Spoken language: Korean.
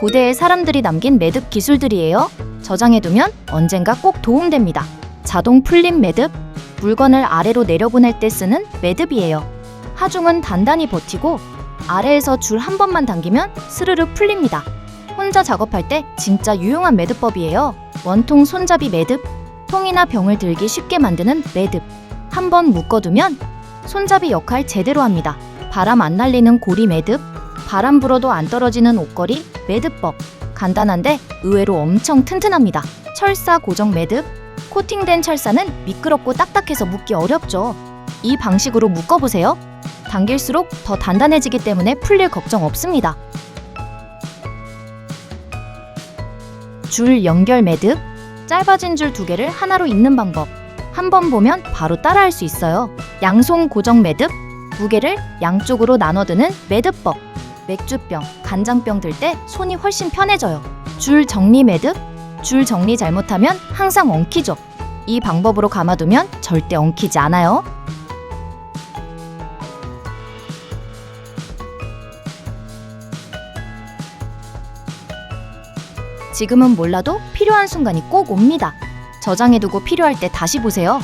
고대의 사람들이 남긴 매듭 기술들이에요. 저장해두면 언젠가 꼭 도움됩니다. 자동 풀림 매듭, 물건을 아래로 내려보낼 때 쓰는 매듭이에요. 하중은 단단히 버티고 아래에서 줄 한 번만 당기면 스르르 풀립니다. 혼자 작업할 때 진짜 유용한 매듭법이에요. 원통 손잡이 매듭, 통이나 병을 들기 쉽게 만드는 매듭. 한 번 묶어두면 손잡이 역할 제대로 합니다. 바람 안 날리는 고리 매듭, 바람 불어도 안 떨어지는 옷걸이 매듭법. 간단한데 의외로 엄청 튼튼합니다. 철사 고정 매듭, 코팅된 철사는 미끄럽고 딱딱해서 묶기 어렵죠. 이 방식으로 묶어보세요. 당길수록 더 단단해지기 때문에 풀릴 걱정 없습니다. 줄 연결 매듭, 짧아진 줄 두 개를 하나로 잇는 방법. 한번 보면 바로 따라할 수 있어요. 양손 고정 매듭, 무게를 양쪽으로 나눠드는 매듭법. 맥주병, 간장병 들 때 손이 훨씬 편해져요. 줄 정리 매듭, 줄 정리 잘못하면 항상 엉키죠. 이 방법으로 감아두면 절대 엉키지 않아요. 지금은 몰라도 필요한 순간이 꼭 옵니다. 저장해두고 필요할 때 다시 보세요.